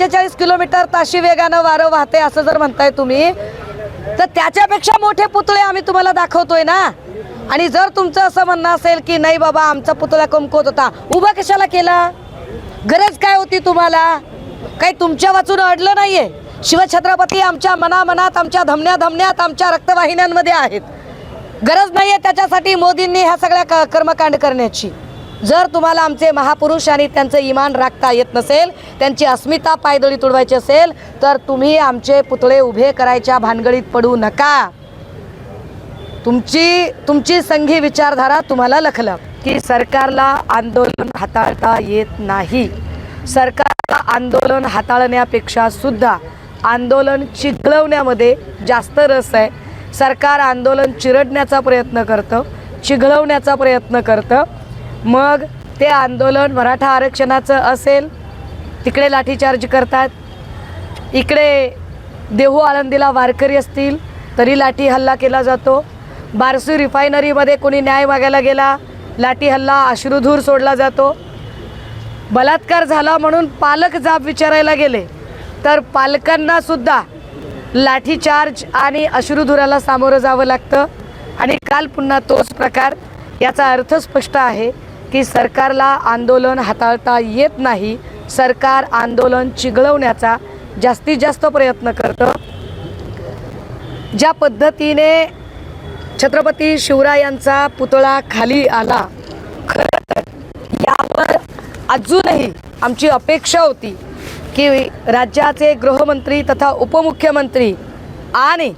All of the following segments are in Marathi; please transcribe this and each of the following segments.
पंचेचाळीस किलोमीटर ताशी वेगानं वारं वाहते असं जर म्हणताय तुम्ही तर त्याच्यापेक्षा मोठे पुतळे आम्ही तुम्हाला दाखवतोय ना. आणि जर तुमचं असं म्हणणं असेल की नाही बाबा आमचा पुतळा कमकवत होता उभा कशाला केला? गरज काय होती तुम्हाला? काही तुमच्या वाचून अडलं नाहीये. शिवछत्रपती आमच्या मनामनात आमच्या धमन्या धमन्यात आमच्या रक्तवाहिन्यांमध्ये आहेत. गरज नाहीये त्याच्यासाठी मोदींनी ह्या सगळ्या क- कर्मकांड करण्याची. जर तुम्हाला आमचे महापुरुष आणि त्यांचं इमान राखता येत नसेल त्यांची अस्मिता पायदळी तुडवायची असेल तर तुम्ही आमचे पुतळे उभे करायच्या भानगडीत पडू नका. तुमची तुमची संघी विचारधारा तुम्हाला लखलं. की सरकारला आंदोलन हाताळता येत नाही. सरकारला आंदोलन हाताळण्यापेक्षा सुद्धा आंदोलन चिघळवण्यामध्ये जास्त रस आहे. सरकार आंदोलन चिरडण्याचा प्रयत्न करतं चिघळवण्याचा प्रयत्न करतं. मग ते आंदोलन मराठा आरक्षणाचं असेल तिकडे लाठीचार्ज करतात. इकडे देहू आळंदीला वारकरी असतील तरी लाठी हल्ला केला जातो. बारसी रिफायनरीमध्ये कोणी न्याय मागायला गेला लाठी हल्ला अश्रुधूर सोडला जातो. बलात्कार झाला म्हणून पालक जाब विचारायला गेले तर पालकांना सुद्धा लाठीचार्ज आणि अश्रुधुराला सामोरं जावं लागतं. आणि काल पुन्हा तोच प्रकार याचा अर्थ स्पष्ट आहे. की सरकारला आंदोलन हाताळता येत नाही. सरकार आंदोलन चिघळवण्याचा जास्तीत जास्त प्रयत्न करतं. ज्या पद्धतीने छत्रपती शिवरायांचा पुतळा खाली आला खरं तर यावर अजूनही आमची अपेक्षा होती की राज्याचे गृहमंत्री तथा उपमुख्यमंत्री आणि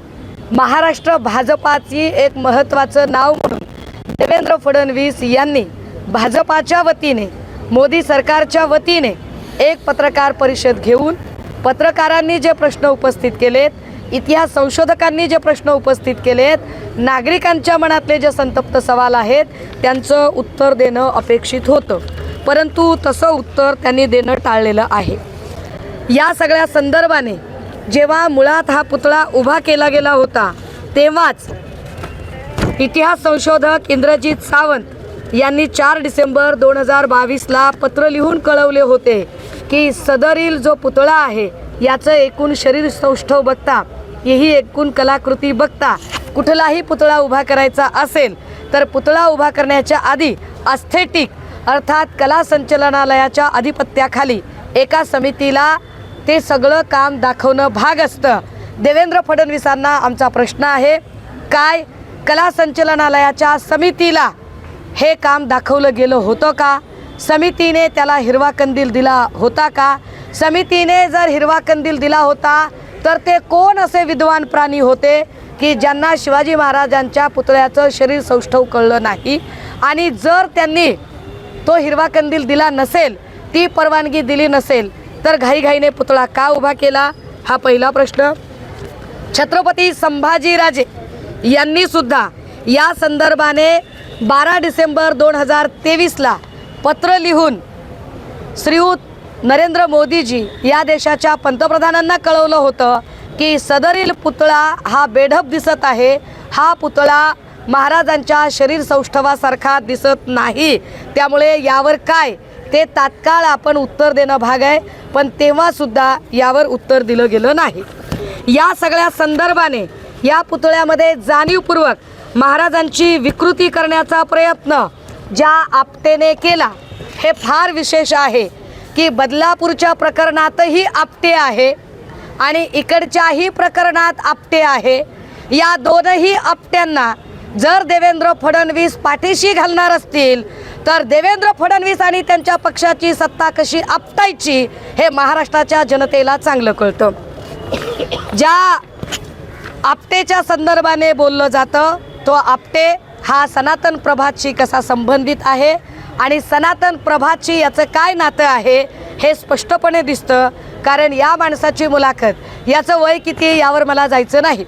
महाराष्ट्र भाजपाची एक महत्त्वाचं नाव म्हणून देवेंद्र फडणवीस यांनी भाजपाच्या वतीने मोदी सरकारच्या वतीने एक पत्रकार परिषद घेऊन पत्रकारांनी जे प्रश्न उपस्थित केलेत इतिहास संशोधकांनी जे प्रश्न उपस्थित केलेत नागरिकांच्या मनातले जे संतप्त सवाल आहेत त्यांचं उत्तर देणं अपेक्षित होतं. परंतु तसं उत्तर त्यांनी देणं टाळलेलं आहे. या सगळ्या संदर्भाने जेव्हा मुळात हा पुतळा उभा केला गेला होता तेव्हाच इतिहास संशोधक इंद्रजित सावंत यांनी चार डिसेंबर दोन हजार बावीसला पत्र लिहून कळवले होते की सदरील जो पुतळा आहे याचं एकूण शरीर सौष्ठव बघता ही एकूण कलाकृती बघता कुठलाही पुतळा उभा करायचा असेल तर पुतळा उभा करण्याच्या आधी अस्थेटिक अर्थात कला संचलनालयाच्या अधिपत्याखाली एका समितीला ते सगळं काम दाखवणं भाग असतं. देवेंद्र फडणवीसांना आमचा प्रश्न आहे काय कला संचलनालयाच्या समितीला हे काम दाखवलं गेलं होतं का? समितीने त्याला हिरवा कंदील दिला होता का? समितीने जर हिरवा कंदील दिला होता तर ते कोण असे विद्वान प्राणी होते की ज्यांना शिवाजी महाराजांच्या पुतळ्याचं शरीर सौष्ठव कळलं नाही? आणि जर त्यांनी तो हिरवा कंदील दिला नसेल ती परवानगी दिली नसेल तर घाईघाईने पुतळा का उभा केला? हा पहिला प्रश्न. छत्रपती संभाजीराजे यांनीसुद्धा या संदर्भाने बारा डिसेंबर दोन हजार तेवीसला पत्र लिहून श्रीयुत नरेंद्र मोदीजी या देशाच्या पंतप्रधानांना कळवलं होतं की सदरील पुतळा हा बेढप दिसत आहे. हा पुतळा महाराजांच्या शरीर सौष्ठवासारखा दिसत नाही. त्यामुळे यावर काय? ते तात्काळ आपण उत्तर देणं भाग आहे. पण तेव्हासुद्धा यावर उत्तर दिलं गेलं नाही. या सगळ्या संदर्भाने या पुतळ्यामध्ये जाणीवपूर्वक महाराजांची विकृती करण्याचा प्रयत्न ज्या आपटेने केला हे फार विशेष आहे की बदलापूरच्या प्रकरणातही आपटे आहे आणि इकडच्याही प्रकरणात आपटे आहे. या दोनही आपट्यांना जर देवेंद्र फडणवीस पाठीशी घालणार असतील तर देवेंद्र फडणवीस आणि त्यांच्या पक्षाची सत्ता कशी आपटायची हे महाराष्ट्राच्या जनतेला चांगलं कळतं. ज्या आपटेच्या संदर्भाने बोललं जातं तो आपटे हा सनातन प्रभातशी कसा संबंधित आहे आणि सनातन प्रभातशी याचं काय नातं आहे हे स्पष्टपणे दिसतं. कारण या माणसाची मुलाखत याचं वय किती यावर मला जायचं नाही.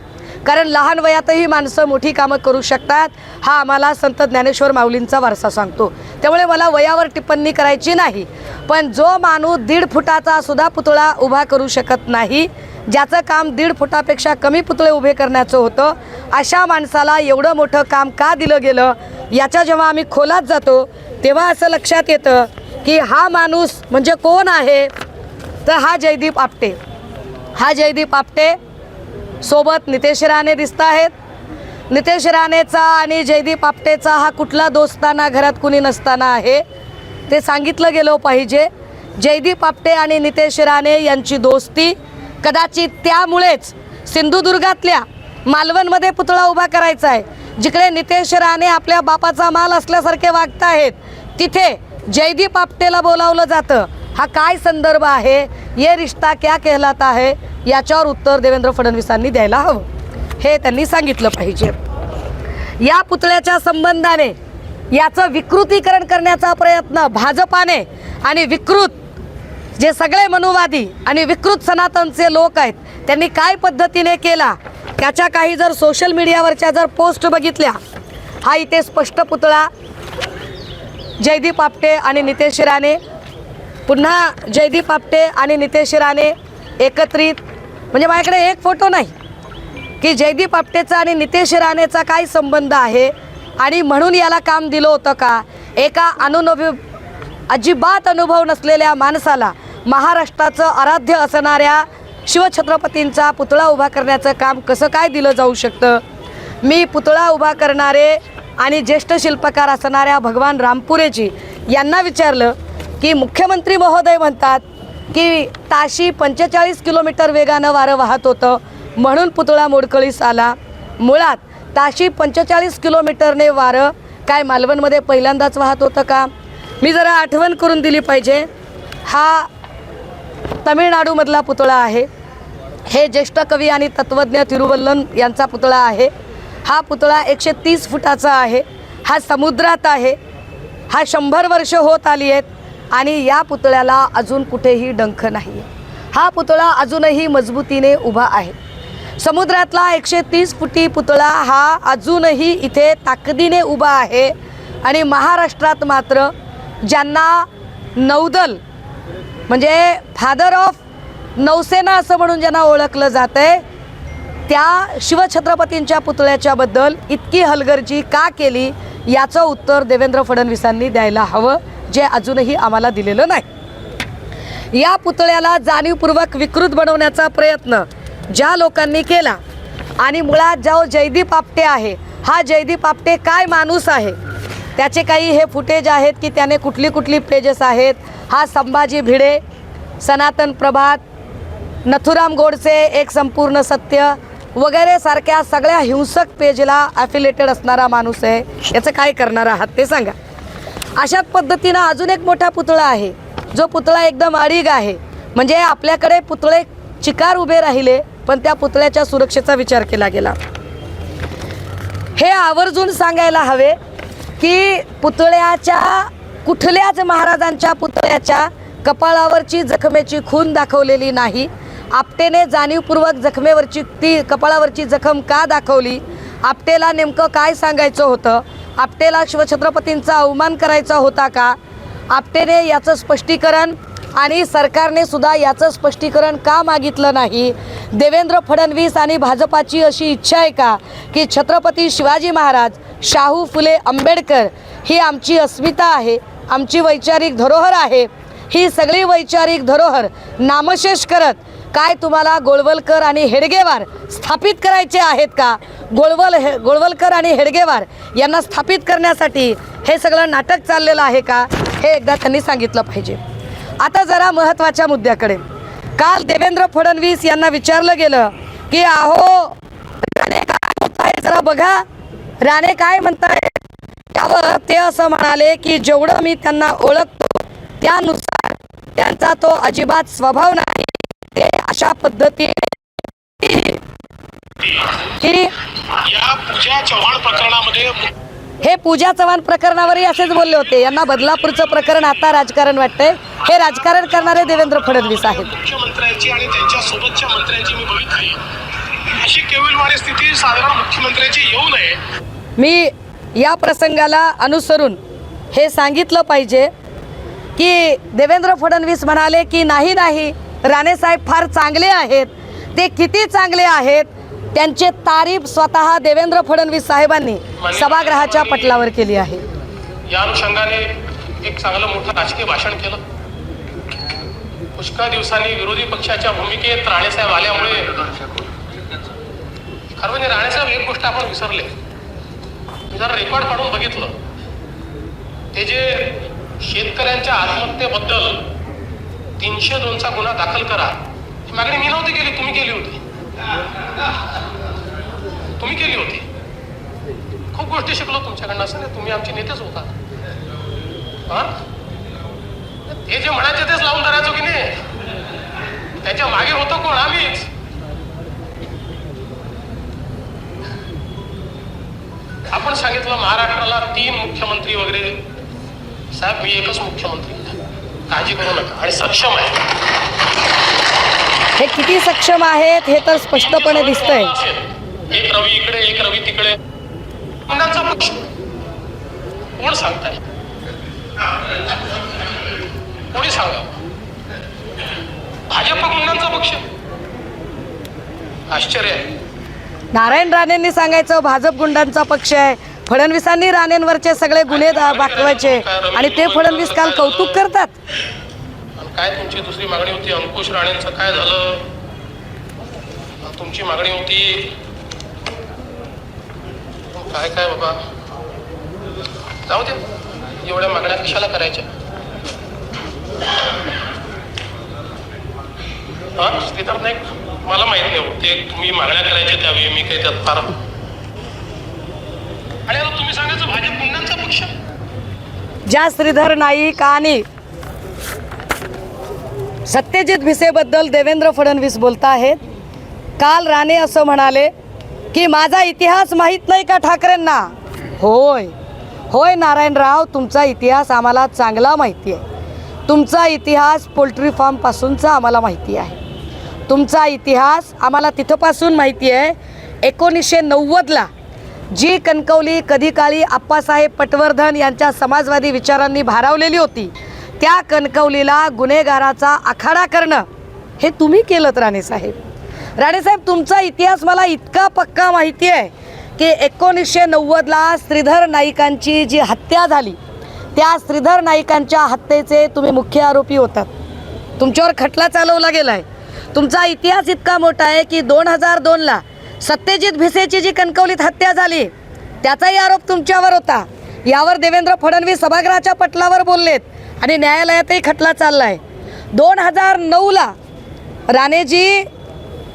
कारण लहान वयातही माणसं मोठी कामं करू शकतात हा आम्हाला संत ज्ञानेश्वर माऊलींचा वारसा सांगतो. त्यामुळे मला वयावर टिप्पणी करायची नाही. पण जो माणूस दीड फुटाचा सुद्धा पुतळा उभा करू शकत नाही ज्याचं काम दीड फुटापेक्षा कमी पुतळे उभे करण्याचं होतं अशा माणसाला एवढं मोठं काम का दिलं गेलं? याच्या जेव्हा आम्ही खोलात जातो तेव्हा असं लक्षात येतं की हा माणूस म्हणजे कोण आहे? तर हा जयदीप आपटे. हा जयदीप आपटे सोबत नितेश राणे दिसत आहेत. नितेश राणेचा आणि जयदीप आपटेचा हा कुठला दोस्ताना घरात कुणी नसताना आहे? ते सांगितलं गेलं पाहिजे. जयदीप आपटे आणि नितेश राणे यांची दोस्ती कदाचित त्यामुळेच सिंधुदुर्गातल्या मालवणमध्ये पुतळा उभा करायचा आहे. जिकडे नितेश राणे आपल्या बापाचा माल असल्यासारखे वागत आहेत तिथे जयदीप आपटेला बोलावलं जातं. हा काय संदर्भ आहे? ये रिश्ता क्या कहलाता आहे याच्यावर उत्तर देवेंद्र फडणवीसांनी द्यायला हवं. हे त्यांनी सांगितलं पाहिजे. या पुतळ्याच्या संबंधाने याचं विकृतीकरण करण्याचा प्रयत्न भाजपाने आणि विकृत जे सगळे मनुवादी आणि विकृत सनातनचे लोक आहेत त्यांनी काय पद्धतीने केला? त्याच्या काही जर सोशल मीडियावरच्या जर पोस्ट बघितल्या हा इथे स्पष्ट पुतळा जयदीप आपटे आणि नितेश राणे पुन्हा जयदीप आपटे आणि नितेश राणे एकत्रित. म्हणजे माझ्याकडे एक फोटो नाही की जयदीप आपटेचा आणि नितेश राणेचा काय संबंध आहे? आणि म्हणून याला काम दिलं होतं का? एका अनुनवी अजिबात अनुभव नसलेल्या माणसाला महाराष्ट्राचं आराध्य असणाऱ्या शिवछत्रपतींचा पुतळा उभा करण्याचं काम कसं काय दिलं जाऊ शकतं? मी पुतळा उभा करणारे आणि ज्येष्ठ शिल्पकार असणाऱ्या भगवान रामपुरेजी यांना विचारलं की मुख्यमंत्री महोदय म्हणतात की ताशी पंचेचाळीस किलोमीटर वेगानं वारं वाहत होतं म्हणून पुतळा मोडकळीस आला. मुळात ताशी पंचेचाळीस किलोमीटरने वारं काय मालवणमध्ये पहिल्यांदाच वाहत होतं का? मी जरा आठवण करून दिली पाहिजे. हा तमिळनाडूमधला पुतळा आहे. हे ज्येष्ठ कवी आणि तत्त्वज्ञ तिरुवल्लन यांचा पुतळा आहे. हा पुतळा एकशे तीस फुटाचा आहे. हा समुद्रात आहे. हा शंभर वर्ष होत आली आहेत आणि या पुतळ्याला अजून कुठेही डंख नाही आहे हा पुतळा अजूनही मजबूतीने उभा आहे. समुद्रातला एकशे तीस फुटी पुतळा हा अजूनही इथे ताकदीने उभा आहे आणि महाराष्ट्रात मात्र ज्यांना नौदल म्हणजे फादर ऑफ नौसेना असं म्हणून ज्यांना ओळखलं जात आहे त्या शिवछत्रपतींच्या पुतळ्याच्याबद्दल इतकी हलगर्जी का केली याचं उत्तर देवेंद्र फडणवीसांनी द्यायला हवं जे अजूनही आम्हाला दिलेलं नाही. या पुतळ्याला जाणीवपूर्वक विकृत बनवण्याचा प्रयत्न ज्या लोकांनी केला आणि मुळात जो जयदीप आपटे आहे हा जयदीप आपटे काय माणूस आहे? त्याचे काही हे फुटेज आहेत की त्याने कुठली कुठली पेजेस आहेत? हा संभाजी भिडे सनातन प्रभात नथुराम गोडसे एक संपूर्ण सत्य वगैरे सारख्या सगळ्या हिंसक पेजला ॲफिलेटेड असणारा माणूस आहे. याचं काय करणार आहात ते सांगा. अशाच पद्धतीनं अजून एक मोठा पुतळा आहे. जो पुतळा एकदम अडीग आहे. म्हणजे आपल्याकडे पुतळे चिकार उभे राहिले पण त्या पुतळ्याच्या सुरक्षेचा विचार केला गेला. हे आवर्जून सांगायला हवे की पुतळ्याच्या कुठल्याच महाराजांच्या पुतळ्याच्या कपाळावरची जखमेची खून दाखवलेली नाही. आपटेने जाणीवपूर्वक जखमेवरची ती कपाळावरची जखम का दाखवली? आपटेला नेमकं काय सांगायचं होतं? आपटेला शिवछत्रपतींचा अवमान करायचा होता का? आपटेने याचं स्पष्टीकरण आणि सरकारने सुद्धा याचं स्पष्टीकरण का मागितलं नाही? देवेंद्र फडणवीस आणि भाजपाची अशी इच्छा आहे का की छत्रपती शिवाजी महाराज शाहू फुले आंबेडकर ही आमची अस्मिता आहे? आमची वैचारिक धरोहर आहे. ही सगळी वैचारिक धरोहर नामशेष करत काय तुम्हाला गोळवलकर आणि हेडगेवार स्थापित करायचे आहेत का? गोळवल हे गोळवलकर आणि हेडगेवार यांना स्थापित करण्यासाठी हे सगळं नाटक चाललेलं आहे का? हे एकदा त्यांनी सांगितलं पाहिजे. आता जरा महत्त्वाच्या मुद्द्याकडे. काल देवेंद्र फडणवीस यांना विचारलं गेलं की अहो राणे काय म्हणताय जरा बघा. राणे काय म्हणताय त्यावर ते असं म्हणाले की जेवढं मी त्यांना ओळखतो त्यानुसार त्यांचा तो अजिबात स्वभाव नाही. ते अशा पद्धतीने ही पूजा चव्हाण प्रकरणामध्ये हे पूजा चव्हाण प्रकरणावरही असेच बोलले होते. यांना बदलापूरचं प्रकरण आता राजकारण वाटतंय. हे राजकारण करणारे देवेंद्र फडणवीस आहेत. मुख्यमंत्र्यांची आणि त्यांच्या सोबतच्या मंत्र्यांची मी अशी केविलवाणी स्थिती साधारण मुख्यमंत्र्यांची येऊ नये. मी या प्रसंगाला अनुसरून हे सांगितलं पाहिजे की देवेंद्र फडणवीस म्हणाले की नाही नाही राणेसाहेब फार चांगले आहेत. ते किती चांगले आहेत त्यांचे तारीफ स्वतः देवेंद्र फडणवीस साहेबांनी सभागृहाच्या पटलावर केली आहे. या अनुषंगाने एक चांगलं मोठं राजकीय भाषण केलं. पुष्कळ दिवसांनी विरोधी पक्षाच्या भूमिकेत राणेसाहेब आल्यामुळे खरं म्हणजे राणेसाहेब एक गोष्ट आपण विसरले. जर रेकॉर्ड काढून बघितलं ते जे शेतकऱ्यांच्या आत्महत्येबद्दल तीनशे दोनचा गुन्हा दाखल करा ही मागणी मी नव्हती केली तुम्ही केली होती. तुम्ही केली होती. खूप गोष्टी शिकलो तुमच्याकडनं असं नाही तुम्ही आमचे नेतेच होता. हा? ते जे म्हणायचे तेच लावून धरायचो की नाही? त्याच्यामागे होतो कोण? आम्हीच. आपण सांगितलं महाराष्ट्राला तीन मुख्यमंत्री वगैरे. साहेब मी एकच मुख्यमंत्री. काळजी करू नका. आणि सक्षम आहे. हे किती सक्षम आहेत हे तर स्पष्टपणे दिसतंय. एक रवी इकडे एक रवी तिकडे. कोण सांगताय? कोणी सांगा भाजप गुंडांचा पक्ष. आश्चर्य आहे. नारायण राणेंनी सांगायचं भाजप गुंडांचा पक्ष आहे. फडणवीसांनी राणेंवरचे सगळे गुन्हे दाखवायचे. आणि ते फडणवीस काल कौतुक करतात. काय तुमची दुसरी मागणी होती? अंकुश राणेंचं काय झालं? तुमची मागणी होती? काय काय बाबा? जाऊ दे. एवढ्या मागण्या कशाला करायच्या? हा श्रीधर नाईक? मला माहीत नाही हो. ते तुम्ही मागण्या करायच्या त्यावेळी मी काही त्यात फार आणि आता तुम्ही सांगायचं भाजप गुंडांचा पक्ष? ज्या श्रीधर नाईक आणि सत्यजित भिसेबद्दल देवेंद्र फडणवीस बोलत आहेत काल राणे असं म्हणाले की माझा इतिहास माहीत नाही का ठाकरेंना? होय. होय नारायणराव तुमचा इतिहास आम्हाला चांगला माहिती आहे. तुमचा इतिहास पोल्ट्री फार्मपासूनचा आम्हाला माहिती आहे. तुमचा इतिहास आम्हाला तिथंपासून माहिती आहे. एकोणीसशे नव्वदला जी कणकवली कधी काळी आप्पासाहेब पटवर्धन यांच्या समाजवादी विचारांनी भारावलेली होती त्या कणकवलीला गुन्हेगाराचा आखाडा करणं हे तुम्ही केलं राणेसाहेब. राणेसाहेब तुमचा इतिहास मला इतका पक्का माहिती आहे की एकोणीसशे नव्वदला श्रीधर नाईकांची जी हत्या झाली त्या श्रीधर नाईकांच्या हत्येचे तुम्ही मुख्य आरोपी होतात. तुमच्यावर खटला चालवला गेला आहे तुमचा इतिहास इतका मोठा आहे की दोन हजार दोनला सत्यजित भिसेची जी कणकवलीत हत्या झाली त्याचाही आरोप तुमच्यावर होता. यावर देवेंद्र फडणवीस सभागृहाच्या पटलावर बोललेत आणि न्यायालयातही खटला चाललाय. दोन हजार नऊला राणेजी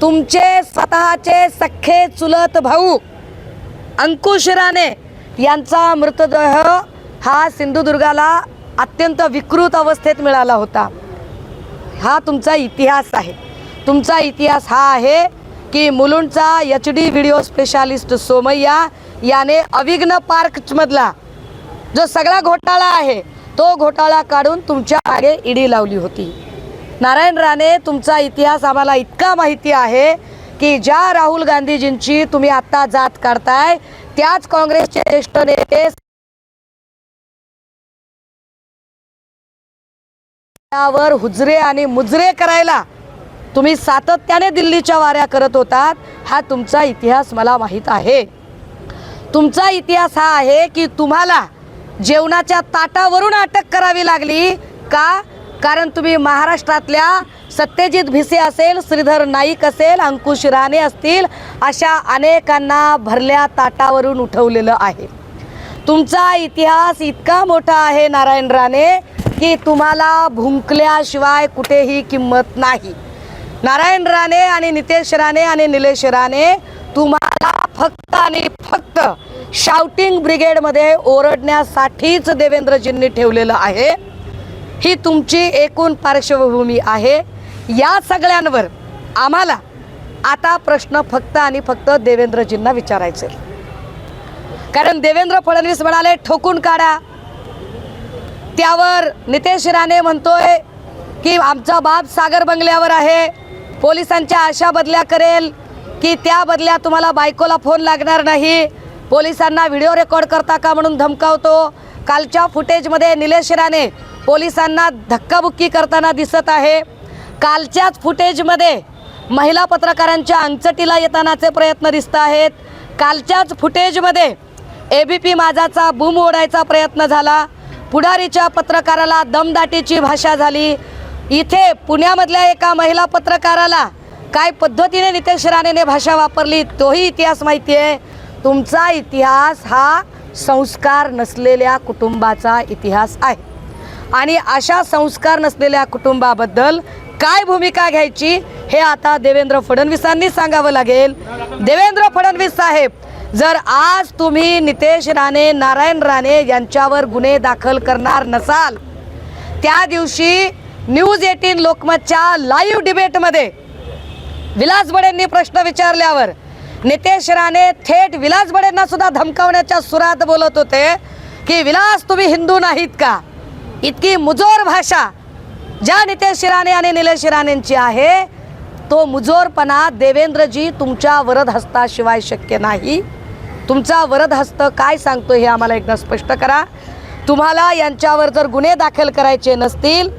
तुमचे स्वतःचे सख्खे चुलत भाऊ अंकुश राणे यांचा मृतदेह हा सिंधुदुर्गाला अत्यंत विकृत अवस्थेत मिळाला होता. हा तुमचा इतिहास आहे. तुमचा इतिहास हा आहे की मुलुंडचा H D video specialist Somaiya याने अविघ्न पार्कमधला जो सगळा घोटाळा आहे तो घोटाळा काढून तुमच्या मागे ईडी लावली होती. नारायण राणे तुमचा इतिहास आम्हाला इतका माहिती आहे की ज्या राहुल गांधीजींची तुम्ही आत्ता जात काढताय त्याच काँग्रेसचे ज्येष्ठ नेते त्यावर हुजरे आणि मुजरे करायला तुम्ही सातत्याने दिल्लीच्या वाऱ्या करत होतात हा तुमचा इतिहास मला माहीत आहे. तुमचा इतिहास हा आहे की तुम्हाला जेवणाच्या ताटावरून अटक करावी लागली का? कारण तुम्ही महाराष्ट्रातल्या सत्यजित भिसे असेल श्रीधर नाईक असेल अंकुश राणे असतील अशा अनेकांना भरल्या ताटावरून उठवलेलं आहे. तुमचा इतिहास इतका मोठा आहे नारायण राणे की तुम्हाला भुंकल्याशिवाय कुठेही किंमत नाही. नारायण राणे आणि नितेश राणे आणि निलेश राणे तुम्हाला फक्त आणि फक्त शाउटिंग ब्रिगेडमध्ये ओरडण्यासाठीच देवेंद्रजींनी ठेवलेलं आहे. ही तुमची एकूण पार्श्वभूमी आहे. या सगळ्यांवर आम्हाला आता प्रश्न फक्त आणि फक्त देवेंद्रजींना विचारायचे. कारण देवेंद्र फडणवीस म्हणाले ठोकून काढा. त्यावर नितेश राणे म्हणतोय की आमचा बाप सागर बंगल्यावर आहे. पोलिसांच्या आशा बदल्या करेल की त्या बदल्या तुम्हाला बायकोला फोन लागणार नाही. पोलिसांना व्हिडिओ रेकॉर्ड करता का म्हणून धमकावतो. कालच्या फुटेजमध्ये निलेश राणे पोलिसांना धक्काबुक्की करताना दिसत आहे. कालच्याच फुटेजमध्ये महिला पत्रकारांच्या अंगचटीला येतानाचे प्रयत्न दिसत आहेत. कालच्याच फुटेजमध्ये ए बी पी माझाचा बूम ओढायचा प्रयत्न झाला. पुढारीच्या पत्रकाराला दमदाटीची भाषा झाली. इथे पुण्यामधल्या एका महिला पत्रकाराला काय पद्धतीने नितेश राणेने भाषा वापरली तोही इतिहास माहिती आहे. तुमचा इतिहास हा संस्कार नसलेल्या कुटुंबाचा इतिहास आहे. आणि अशा संस्कार नसलेल्या कुटुंबाबद्दल काय भूमिका घ्यायची हे आता देवेंद्र फडणवीसांनी सांगावं लागेल. देवेंद्र फडणवीस साहेब जर आज तुम्ही नितेश राणे नारायण राणे यांच्यावर गुन्हे दाखल करणार नसाल त्या दिवशी न्यूज एटीन लोकमतच्या लाईव्ह डिबेटमध्ये विलास बडेंनी प्रश्न विचारल्यावर नितेश राणे थेट विलास बडेंना सुद्धा धमकावण्याच्या सुरात बोलत होते की विलास तुम्ही हिंदू नाहीत का? इतकी मुजोर भाषा ज्या नितेश राणे आणि निलेश राणेंची आहे तो मुजोरपणा देवेंद्रजी तुमच्या वरद हस्ताशिवाय शक्य नाही. तुमचा वरद हस्त काय सांगतो हे आम्हाला एकदा स्पष्ट करा. तुम्हाला यांच्यावर जर गुन्हे दाखल करायचे नसतील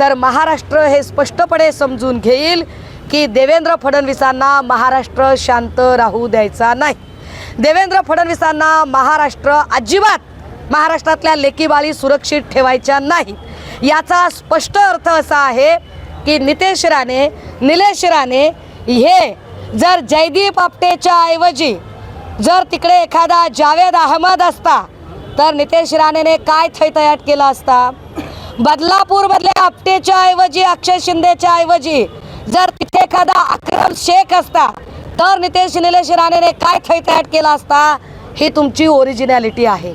तर महाराष्ट्र हे स्पष्टपणे समजून घेईल की देवेंद्र फडणवीसांना महाराष्ट्र शांत राहू द्यायचा नाही. देवेंद्र फडणवीसांना महाराष्ट्र अजिबात महाराष्ट्रातल्या लेकीबाळी सुरक्षित ठेवायच्या नाहीत याचा स्पष्ट अर्थ असा आहे की नितेश राणे निलेश राणे हे जर जयदीप आपटेच्या ऐवजी जर तिकडे एखादा जावेद अहमद असता तर नितेश राणेने काय थैतयाट केला असता? बदलापूरमधल्या आपटेच्या ऐवजी अक्षय शिंदेच्या ऐवजी जर तिथे एखादा अक्रम शेख असता तर नितेश निलेश राणेने काय थैतयाट केला असता ही तुमची ओरिजिनॅलिटी आहे.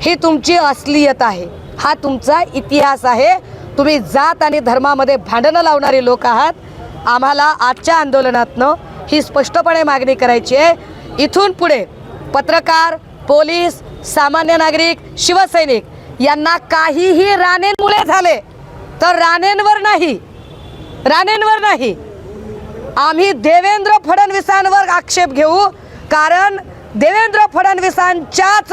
ही तुमची असलियत आहे. हा तुमचा इतिहास आहे. तुम्ही जात आणि धर्मामध्ये भांडणं लावणारे लोक आहात. आम्हाला आजच्या आंदोलनातनं ही स्पष्टपणे मागणी करायची आहे. इथून पुढे पत्रकार पोलीस सामान्य नागरिक शिवसैनिक यांना काहीही राणेंमुळे झाले तर राणेंवर नाही. राणेंवर नाही. आम्ही देवेंद्र फडणवीसांवर आक्षेप घेऊ कारण देवेंद्र फडणवीसांच्याच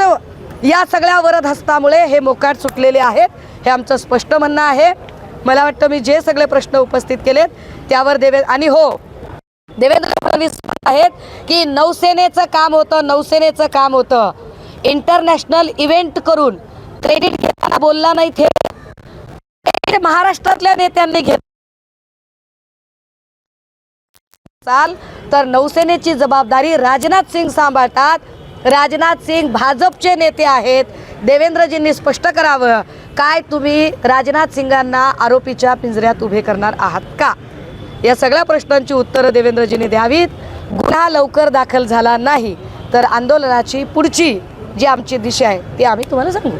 या सगळ्या वरदहस्तामुळे हे मोकाट सुटलेले आहेत हे आमचं स्पष्ट म्हणणं आहे. मला वाटतं मी जे सगळे प्रश्न उपस्थित केलेत त्यावर देवे आणि हो देवेंद्र फडणवीस आहेत की नौसेनेचं काम होतं नौसेनेचं काम होतं. इंटरनॅशनल इव्हेंट करून क्रेडिट घेताना बोलला नाही ते. महाराष्ट्रातल्या नेत्यांनी घेत चाल तर नौसेनेची जबाबदारी राजनाथ सिंग सांभाळतात. राजनाथ सिंग भाजपचे नेते आहेत. देवेंद्रजींनी स्पष्ट करावं. काय तुम्ही राजनाथ सिंगांना आरोपीच्या पिंजऱ्यात उभे करणार आहात का? या सगळ्या प्रश्नांची उत्तरं देवेंद्रजींनी द्यावीत. गुन्हा लवकर दाखल झाला नाही तर आंदोलनाची पुढची जी आमची दिशा आहे ती आम्ही तुम्हाला सांगू.